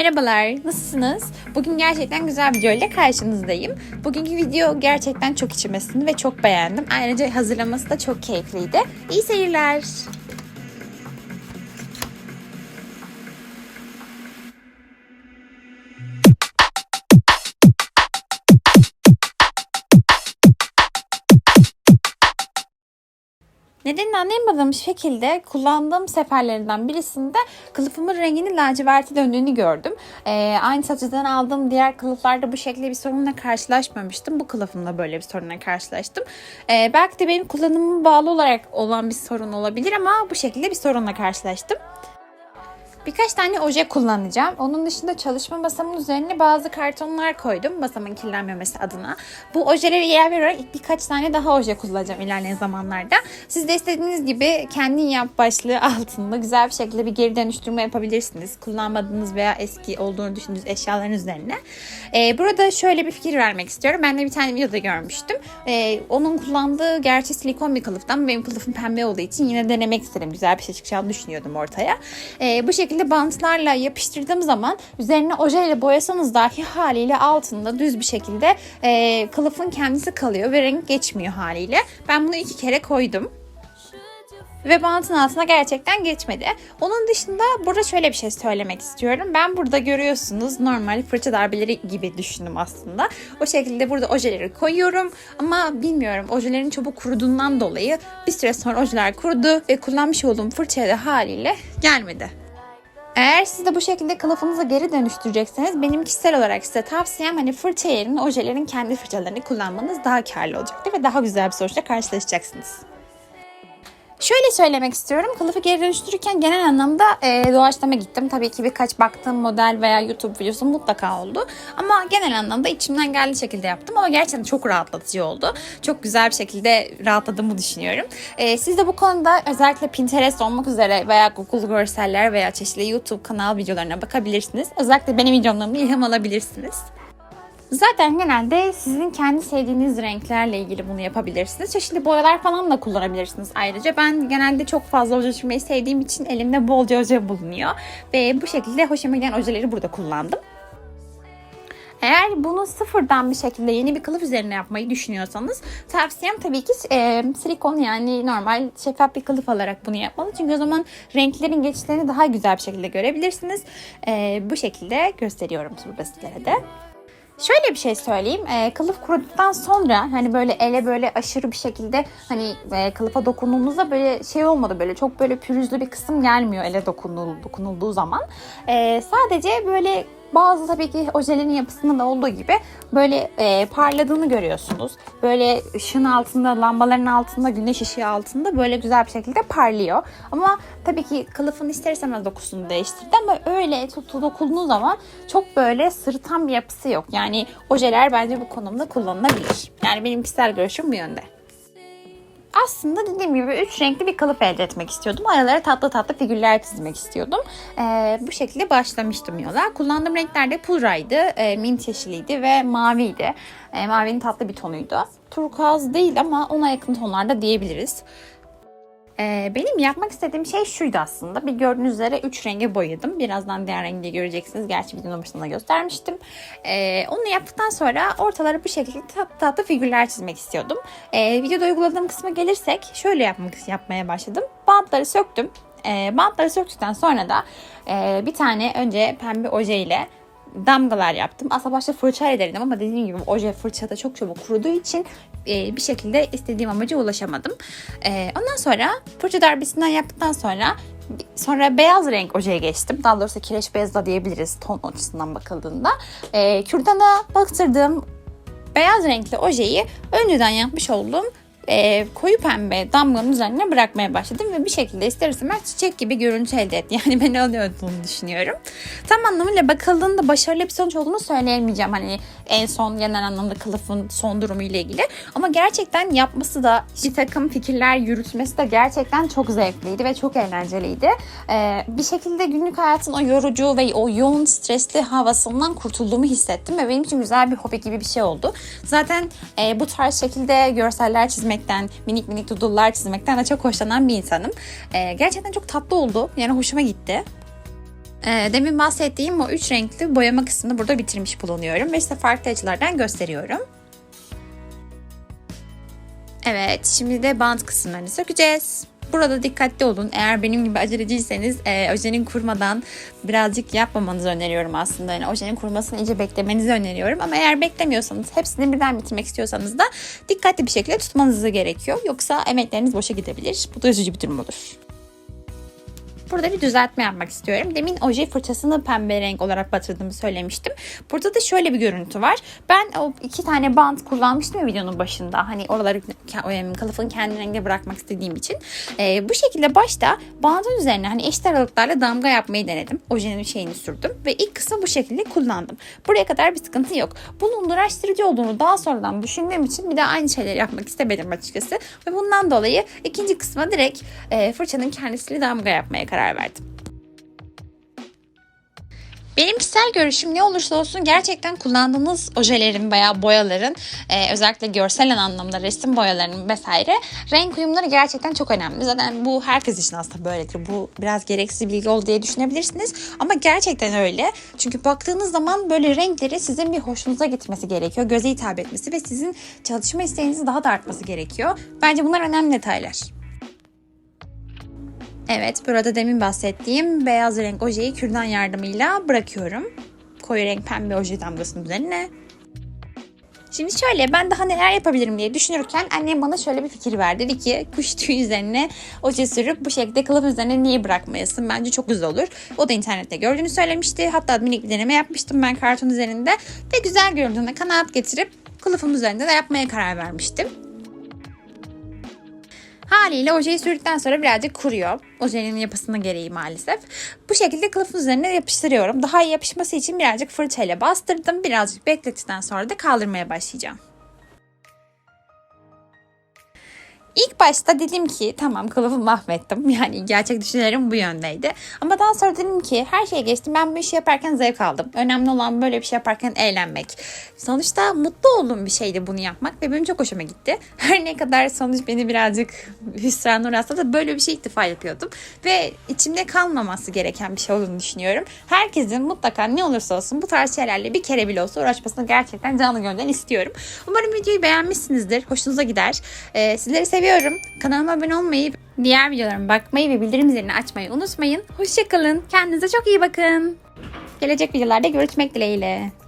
Merhabalar, nasılsınız? Bugün gerçekten güzel bir video ile karşınızdayım. Bugünkü video gerçekten çok içime sindi ve çok beğendim. Ayrıca hazırlaması da çok keyifliydi. İyi seyirler. Anlayamadığım şekilde kullandığım seferlerinden birisinde kılıfımın renginin laciverte döndüğünü gördüm. Ee, aynı satıcıdan aldığım diğer kılıflarda bu şekilde bir sorunla karşılaşmamıştım. Bu kılıfımda böyle bir sorunla karşılaştım. Ee, belki de benim kullanımıma bağlı olarak olan bir sorun olabilir ama bu şekilde bir sorunla karşılaştım. Birkaç tane oje kullanacağım. Onun dışında çalışma masamın üzerine bazı kartonlar koydum. Masamın kirlenmemesi adına. Bu ojeleri yer vererek birkaç tane daha oje kullanacağım ilerleyen zamanlarda. Siz de istediğiniz gibi kendin yap başlığı altında güzel bir şekilde bir geri dönüştürme yapabilirsiniz. Kullanmadığınız veya eski olduğunu düşündüğünüz eşyaların üzerine. Ee, burada şöyle bir fikir vermek istiyorum. Ben de bir tane videoda görmüştüm. Ee, onun kullandığı gerçi silikon bir kılıftan. Benim kılıfım pembe olduğu için yine denemek istedim. Güzel bir şey çıkacağını düşünüyordum ortaya. Ee, bu şekilde bantlarla yapıştırdığım zaman üzerine ojeyle boyasanız dahi haliyle altında düz bir şekilde e, kılıfın kendisi kalıyor ve renk geçmiyor haliyle. Ben bunu iki kere koydum. Ve bantın altına gerçekten geçmedi. Onun dışında burada şöyle bir şey söylemek istiyorum. Ben burada görüyorsunuz normal fırça darbeleri gibi düşündüm aslında. O şekilde burada ojeleri koyuyorum. Ama bilmiyorum ojelerin çabuk kuruduğundan dolayı bir süre sonra ojeler kurudu ve kullanmış olduğum fırçaya da haliyle gelmedi. Eğer siz de bu şekilde kılıfınızı geri dönüştürecekseniz benim kişisel olarak size tavsiyem hani fırça yerine ojelerin kendi fırçalarını kullanmanız daha karlı olacaktır ve daha güzel bir sonuçla karşılaşacaksınız. Şöyle söylemek istiyorum. Kılıfı geri dönüştürürken genel anlamda e, doğaçlama gittim. Tabii ki birkaç baktığım model veya YouTube videosu mutlaka oldu. Ama genel anlamda içimden geldiği şekilde yaptım. Ama gerçekten çok rahatlatıcı oldu. Çok güzel bir şekilde rahatladığımı düşünüyorum. E, siz de bu konuda özellikle Pinterest olmak üzere veya Google görseller veya çeşitli YouTube kanal videolarına bakabilirsiniz. Özellikle benim videomdan ilham alabilirsiniz. Zaten genelde sizin kendi sevdiğiniz renklerle ilgili bunu yapabilirsiniz. Çeşitli boyalar falan da kullanabilirsiniz ayrıca. Ben genelde çok fazla oje sürmeyi sevdiğim için elimde bolca oje bulunuyor. Ve bu şekilde hoşuma giden ojeleri burada kullandım. Eğer bunu sıfırdan bir şekilde yeni bir kılıf üzerine yapmayı düşünüyorsanız tavsiyem tabii ki e, silikon yani normal şeffaf bir kılıf alarak bunu yapmalı. Çünkü o zaman renklerin geçişlerini daha güzel bir şekilde görebilirsiniz. E, bu şekilde gösteriyorum burada sizlere de. Şöyle bir şey söyleyeyim. E, kılıf kuruduktan sonra hani böyle ele böyle aşırı bir şekilde hani e, kılıfa dokunduğumuzda böyle şey olmadı böyle çok böyle pürüzlü bir kısım gelmiyor ele dokunul, dokunulduğu zaman. E, sadece böyle bazı tabii ki ojelerin yapısında da olduğu gibi böyle e, parladığını görüyorsunuz. Böyle ışığın altında, lambaların altında, güneş ışığı altında böyle güzel bir şekilde parlıyor. Ama tabii ki kılıfın ister istemez dokusunu değiştirdi ama öyle tutu dokunduğu zaman çok böyle sırıtan bir yapısı yok. Yani ojeler bence bu konumda kullanılabilir. Yani benim kişisel görüşüm bu yönde. Aslında dediğim gibi üç renkli bir kalıp elde etmek istiyordum. Aralara tatlı tatlı figürler çizmek istiyordum. Ee, bu şekilde başlamıştım yola. Kullandığım renkler de pudraydı, e, mint yeşiliydi ve maviydi. E, mavinin tatlı bir tonuydu. Turkuaz değil ama ona yakın tonlarda diyebiliriz. Ee, benim yapmak istediğim şey şuydu aslında. Bir gördüğünüz üzere 3 renge boyadım. Birazdan diğer rengi göreceksiniz. Gerçi videonun başında göstermiştim. Ee, onu yaptıktan sonra ortalara bu şekilde tatlı tatlı figürler çizmek istiyordum. Ee, videoda uyguladığım kısma gelirsek şöyle yapmak yapmaya başladım. Bantları söktüm. Ee, bantları söktükten sonra da e, bir tane önce pembe oje ile damgalar yaptım. Aslında başta fırça ederdim ama dediğim gibi oje fırçada çok çabuk kuruduğu için e, bir şekilde istediğim amaca ulaşamadım. E, ondan sonra fırça darbesinden yaptıktan sonra Sonra beyaz renk ojeye geçtim. Daha doğrusu kireç beyaz da diyebiliriz ton açısından bakıldığında. E, kürdana baktırdığım beyaz renkli ojeyi önceden yapmış olduğum e, koyu pembe damganın üzerine bırakmaya başladım ve bir şekilde ister istemez çiçek gibi görüntü elde etti. Yani beni alıyordığını düşünüyorum. Tam anlamıyla bakıldığında başarılı bir sonuç olduğunu söyleyemeyeceğim. Hani en son genel anlamda kılıfın son durumu ile ilgili. Ama gerçekten yapması da bir takım fikirler yürütmesi de gerçekten çok zevkliydi ve çok eğlenceliydi. Ee, bir şekilde günlük hayatın o yorucu ve o yoğun stresli havasından kurtulduğumu hissettim ve benim için güzel bir hobi gibi bir şey oldu. Zaten e, bu tarz şekilde görseller çizmekten, minik minik doodle'lar çizmekten de çok hoşlanan bir insanım. Ee, gerçekten çok tatlı oldu. Yani hoşuma gitti. Ee, demin bahsettiğim o üç renkli boyama kısmını burada bitirmiş bulunuyorum ve size farklı açılardan gösteriyorum. Evet, şimdi de bant kısımlarını sökeceğiz. Burada dikkatli olun. Eğer benim gibi aceleciyseniz e, ojenin kurmadan birazcık yapmamanızı öneriyorum aslında. Yani ojenin kurumasını iyice beklemenizi öneriyorum. Ama eğer beklemiyorsanız, hepsini birden bitirmek istiyorsanız da dikkatli bir şekilde tutmanız gerekiyor. Yoksa emekleriniz boşa gidebilir. Bu da üzücü bir durum olur. Burada bir düzeltme yapmak istiyorum. Demin oje fırçasını pembe renk olarak batırdığımı söylemiştim. Burada da şöyle bir görüntü var. Ben o iki tane bant kullanmıştım ya videonun başında. Hani oraları kılıfın kendi renginde bırakmak istediğim için. Ee, bu şekilde başta bandın üzerine hani eşit aralıklarla damga yapmayı denedim. Ojenin şeyini sürdüm ve ilk kısmı bu şekilde kullandım. Buraya kadar bir sıkıntı yok. Bunun uğraştırıcı olduğunu daha sonradan düşündüğüm için bir daha aynı şeyleri yapmak istemedim açıkçası. Ve bundan dolayı ikinci kısma direkt e, fırçanın kendisiyle damga yapmaya karar verdim. Benim kişisel görüşüm ne olursa olsun gerçekten kullandığınız ojelerin veya boyaların e, özellikle görsel anlamda resim boyalarının vesaire renk uyumları gerçekten çok önemli. Zaten bu herkes için aslında böyledir. Bu biraz gereksiz bilgi oldu diye düşünebilirsiniz ama gerçekten öyle. Çünkü baktığınız zaman böyle renkleri sizin bir hoşunuza gitmesi gerekiyor. Göze hitap etmesi ve sizin çalışma isteğinizi daha da artması gerekiyor. Bence bunlar önemli detaylar. Evet, burada demin bahsettiğim beyaz renk ojeyi kürdan yardımıyla bırakıyorum. Koyu renk pembe oje damgasının üzerine. Şimdi şöyle ben daha neler yapabilirim diye düşünürken annem bana şöyle bir fikir verdi. Dedi ki kuş tüyü üzerine oje sürüp bu şekilde kılıf üzerine niye bırakmayasın? Bence çok güzel olur. O da internette gördüğünü söylemişti. Hatta minik bir deneme yapmıştım ben karton üzerinde. Ve güzel göründüğüne kanaat getirip kılıfım üzerinde de yapmaya karar vermiştim. Haliyle ojeyi sürdükten sonra birazcık kuruyor. Ojenin yapısına gereği maalesef. Bu şekilde kılıfın üzerine yapıştırıyorum. Daha iyi yapışması için birazcık fırçayla bastırdım. Birazcık beklettikten sonra da kaldırmaya başlayacağım. İlk başta dedim ki tamam kılıfı mahvettim. Yani gerçek düşüncelerim bu yöndeydi. Ama daha sonra dedim ki her şeye geçtim. Ben bu işi yaparken zevk aldım. Önemli olan böyle bir şey yaparken eğlenmek. Sonuçta mutlu olduğum bir şeydi bunu yapmak ve benim çok hoşuma gitti. Her ne kadar sonuç beni birazcık hüsran uğratsa da böyle bir şey ilk defa yapıyordum. Ve içimde kalmaması gereken bir şey olduğunu düşünüyorum. Herkesin mutlaka ne olursa olsun bu tarz şeylerle bir kere bile olsa uğraşmasını gerçekten canlı gönülden istiyorum. Umarım videoyu beğenmişsinizdir. Hoşunuza gider. Ee, sizleri seviyorum. Kanalıma abone olmayı, diğer videolarıma bakmayı ve bildirim zilini açmayı unutmayın. Hoşçakalın. Kendinize çok iyi bakın. Gelecek videolarda görüşmek dileğiyle.